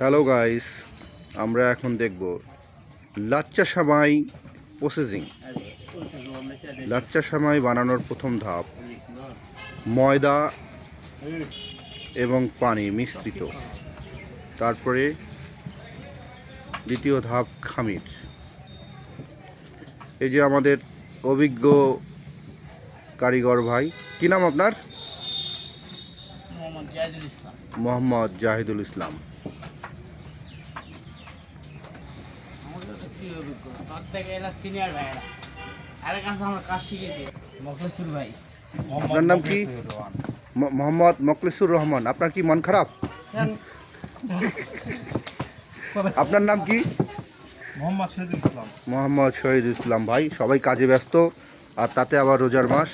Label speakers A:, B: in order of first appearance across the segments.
A: Hello guys আমরা এখন দেখব লাচ্চা সামাই প্রসেসিং লাচ্চা সামাই বানানোর প্রথম ধাপ ময়দা এবং পানি মিশ্রিত। তারপরে দ্বিতীয় ধাপ খামির। এই যে আমাদের অভিজ্ঞ কারিগর ভাই কি নাম আপনার?
B: মোহাম্মদ জাহিদুল ইসলাম।
A: মোহাম্মদ জাহিদুল ইসলাম
B: আমাদের তো কি অভিজ্ঞ তার থেকে এরা সিনিয়র ভাইয়েরা এর কাছে আমরা কাজ শিখেছি মখলেসুর ভাই
A: আপনার নাম কি? মোহাম্মদ মকলেসুর রহমান। আপনার কি মন খারাপ? আপনার নাম কি?
C: মোহাম্মদ শহীদুল ইসলাম।
A: মোহাম্মদ শহীদ ইসলাম ভাই সবাই কাজে ব্যস্ত আর তাতে আবার রোজার মাস।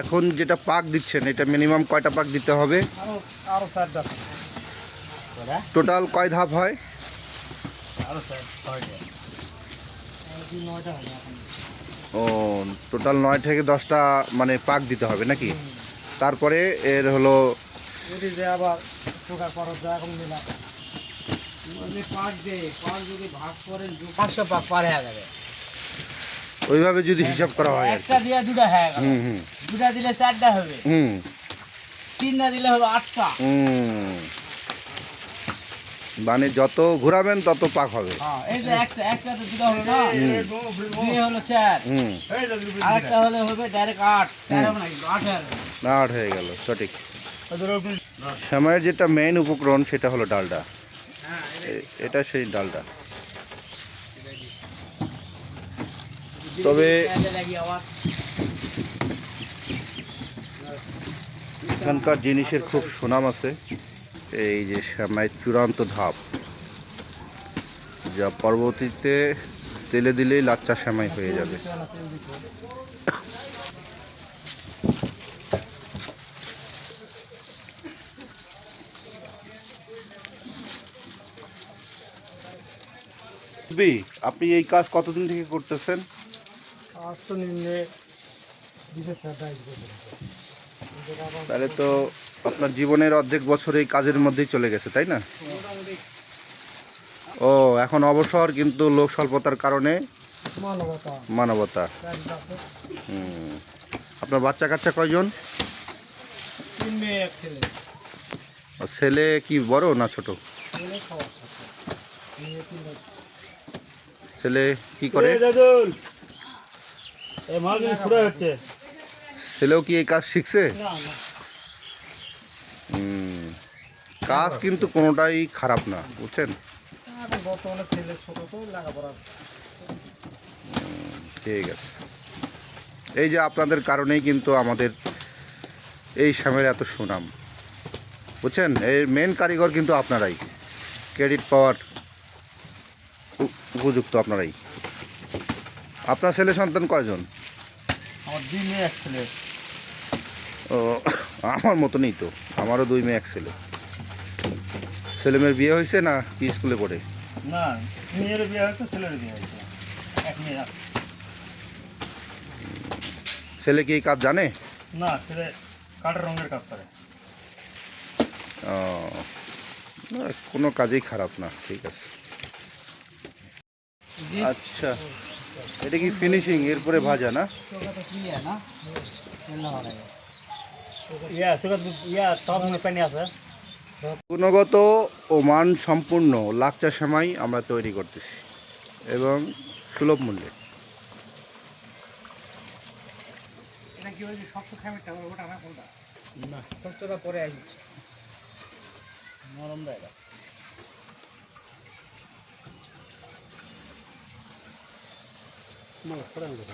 A: এখন যেটা পাক দিচ্ছেন এটা মিনিমাম কয়টা পাক দিতে হবে? টোটাল কয় ধাপ হয়?
B: আরও স্যার ছয়টা নয়টা হবে এখন।
A: ও টোটাল নয় থেকে দশটা মানে পাক দিতে হবে নাকি? তারপরে এর হলো
C: যে আবার প্রকার পরত এখন মিলা
B: পাক দে পাক যদি ভাগ করেন পাঁচশো পাক পার হয়ে যাবে।
A: ওইভাবে যদি হিসাব করা হয় আর
B: একটা দিয়ে দুটা হয়ে গেল।
A: হুম হুম।
B: দুটা দিলে চারটা হবে।
A: হুম।
B: তিনটা দিলে হবে আটটা।
A: হুম। মানে যত ঘোরাবেন তত পাক হবে।
B: হ্যাঁ না? আট। হয়ে
A: গেল। সঠিক। সময়ের যেটা মেইন উপকরণ সেটা হলো ডালডা।
B: হ্যাঁ
A: এটা সেই ডালটা তবে- এখানকার জিনিসের খুব সুনাম আছে। এই যে শ্যামাইয়ের চূড়ান্ত ধাপ, যা পরবর্তীতে তেলে দিলেই লাচ্চা শ্যামাই হয়ে যাবে। আপনি এই কাজ কতদিন থেকে করতেছেন?
C: তো নিম্নে
A: তাহলে তো আপনার জীবনের অর্ধেক বছর এই কাজের মধ্যেই চলে গেছে তাই না? ও এখন অবসর কিন্তু লোক স্বল্পতার কারণে
C: মানবতা।
A: আপনার বাচ্চা কাচ্চা কয়জন
C: ছেলে।
A: কি বড় না ছোট?
C: ছেলে
A: কি করে? ছেলেও কি এই কাজ শিখছে। কাজ কিন্তু কোনোটাই খারাপ না বুঝছেন? ঠিক আছে। এই যে আপনাদের কারণেই কিন্তু আমাদের এই স্বামীর এত সুনাম বুঝছেন? এর মেন কারিগর কিন্তু আপনারাই। ক্রেডিট পাওয়ার উপযুক্ত আপনারাই। আপনার ছেলে সন্তান কয়জন?
C: আমার দুই মেয়ে এক ছেলে।
A: ও আমার মতনই তো। আমারও দুই মেয়ে এক ছেলে। ছেলে মেয়ের বিয়ে হয়েছে না কি স্কুলে পড়ে?
C: না মেয়ের বিয়ে হয়েছে ছেলের বিয়ে হয়েছে। এক মেয়ে
A: ছেলে কি এই কাজ জানে?
C: না ছেলে কাঠের রঙের কাজ করে।
A: ও, কোনো কাজেই খারাপ না ঠিক আছে। আচ্ছা। এটা কি ফিনিশিং এরপরে ভাজা না?
B: চোখা কি না? তেল না লাগে।
C: সুগত টপ মে পানি আছে।
A: গুণগত ও মান সম্পূর্ণ লাকচা সেমাই আমরা তৈরি করতেছি এবং সুলভ মূল্যে।
C: না।
B: পরে আসছে দেয়
C: না পরে আনতে